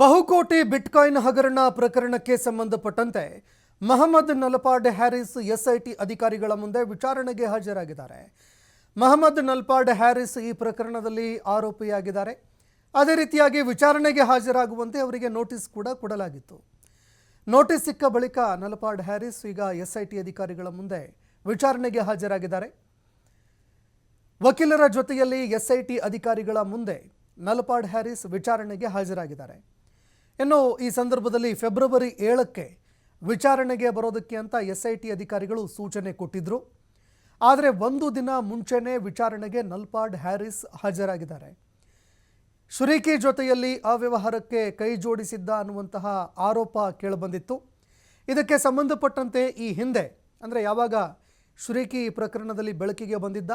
ಬಹುಕೋಟಿ ಬಿಟ್ಕಾಯಿನ್ ಹಗರಣ ಪ್ರಕರಣಕ್ಕೆ ಸಂಬಂಧಪಟ್ಟಂತೆ ಮಹಮ್ಮದ್ ನಲ್ಪಾಡ್ ಹ್ಯಾರಿಸ್ ಎಸ್ಐಟಿ ಅಧಿಕಾರಿಗಳ ಮುಂದೆ ವಿಚಾರಣೆಗೆ ಹಾಜರಾಗಿದ್ದಾರೆ. ಮಹಮ್ಮದ್ ನಲ್ಪಾಡ್ ಹ್ಯಾರಿಸ್ ಈ ಪ್ರಕರಣದಲ್ಲಿ ಆರೋಪಿಯಾಗಿದ್ದಾರೆ. ಅದೇ ರೀತಿಯಾಗಿ ವಿಚಾರಣೆಗೆ ಹಾಜರಾಗುವಂತೆ ಅವರಿಗೆ ನೋಟಿಸ್ ಕೂಡ ಕೊಡಲಾಗಿತ್ತು. ನೋಟಿಸ್ ಸಿಕ್ಕ ಬಳಿಕ ನಲಪಾಡ್ ಹ್ಯಾರಿಸ್ ಈಗ ಎಸ್ಐಟಿ ಅಧಿಕಾರಿಗಳ ಮುಂದೆ ವಿಚಾರಣೆಗೆ ಹಾಜರಾಗಿದ್ದಾರೆ. ವಕೀಲರ ಜೊತೆಯಲ್ಲಿ ಎಸ್ಐಟಿ ಅಧಿಕಾರಿಗಳ ಮುಂದೆ ನಲಪಾಡ್ ಹ್ಯಾರಿಸ್ ವಿಚಾರಣೆಗೆ ಹಾಜರಾಗಿದ್ದಾರೆ. ಇನ್ನು ಈ ಸಂದರ್ಭದಲ್ಲಿ ಫೆಬ್ರವರಿ ಏಳಕ್ಕೆ ವಿಚಾರಣೆಗೆ ಬರೋದಕ್ಕೆ ಅಂತ ಎಸ್ಐಟಿ ಅಧಿಕಾರಿಗಳು ಸೂಚನೆ ಕೊಟ್ಟಿದ್ರು. ಆದರೆ ಒಂದು ದಿನ ಮುಂಚೆನೇ ವಿಚಾರಣೆಗೆ ನಲ್ಪಾಡ್ ಹ್ಯಾರಿಸ್ ಹಾಜರಾಗಿದ್ದಾರೆ. ಶುರಿಕಿ ಜೊತೆಯಲ್ಲಿ ಅವ್ಯವಹಾರಕ್ಕೆ ಕೈ ಜೋಡಿಸಿದ್ದ ಅನ್ನುವಂತಹ ಆರೋಪ ಕೇಳಿಬಂದಿತ್ತು. ಇದಕ್ಕೆ ಸಂಬಂಧಪಟ್ಟಂತೆ ಈ ಹಿಂದೆ, ಅಂದರೆ ಯಾವಾಗ ಶುರಿಕಿ ಪ್ರಕರಣದಲ್ಲಿ ಬೆಳಕಿಗೆ ಬಂದಿದ್ದ,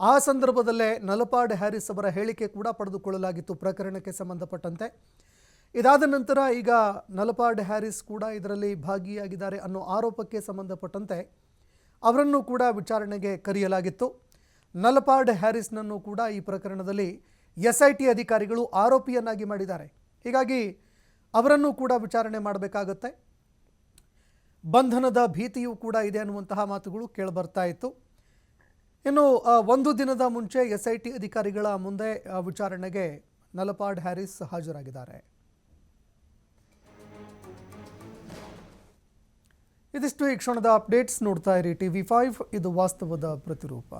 ಆ ಸಂದರ್ಭದಲ್ಲೇ ನಲಪಾಡ್ ಹ್ಯಾರಿಸ್ ಅವರ ಹೇಳಿಕೆ ಕೂಡ ಪಡೆದುಕೊಳ್ಳಲಾಗಿತ್ತು ಪ್ರಕರಣಕ್ಕೆ ಸಂಬಂಧಪಟ್ಟಂತೆ. ಇದಾದ ನಂತರ ಈಗ ನಲಪಾಡ್ ಹ್ಯಾರಿಸ್ ಕೂಡ ಇದರಲ್ಲಿ ಭಾಗಿಯಾಗಿದ್ದಾರೆ ಅನ್ನೋ ಆರೋಪಕ್ಕೆ ಸಂಬಂಧಪಟ್ಟಂತೆ ಅವರನ್ನು ಕೂಡ ವಿಚಾರಣೆಗೆ ಕರೆಯಲಾಗಿತ್ತು. ನಲಪಾಡ್ ಹ್ಯಾರಿಸ್ನನ್ನು ಕೂಡ ಈ ಪ್ರಕರಣದಲ್ಲಿ ಎಸ್ ಐ ಟಿ ಅಧಿಕಾರಿಗಳು ಆರೋಪಿಯನ್ನಾಗಿ ಮಾಡಿದ್ದಾರೆ. ಹೀಗಾಗಿ ಅವರನ್ನು ಕೂಡ ವಿಚಾರಣೆ ಮಾಡಬೇಕಾಗತ್ತೆ. ಬಂಧನದ ಭೀತಿಯೂ ಕೂಡ ಇದೆ ಅನ್ನುವಂತಹ ಮಾತುಗಳು ಕೇಳಿಬರ್ತಾ ಇತ್ತು. ಇನ್ನು ಒಂದು ದಿನದ ಮುಂಚೆ ಎಸ್ ಐ ಟಿ ಅಧಿಕಾರಿಗಳ ಮುಂದೆ ವಿಚಾರಣೆಗೆ ನಲಪಾಡ್ ಹ್ಯಾರಿಸ್ ಹಾಜರಾಗಿದ್ದಾರೆ. ಇದಿಷ್ಟು ಈ ಕ್ಷಣದ ಅಪ್ಡೇಟ್ಸ್ ನೋಡ್ತಾ ಇರಿ ಟಿವಿ ಫೈವ್ ಇದು ವಾಸ್ತವದ ಪ್ರತಿರೂಪ.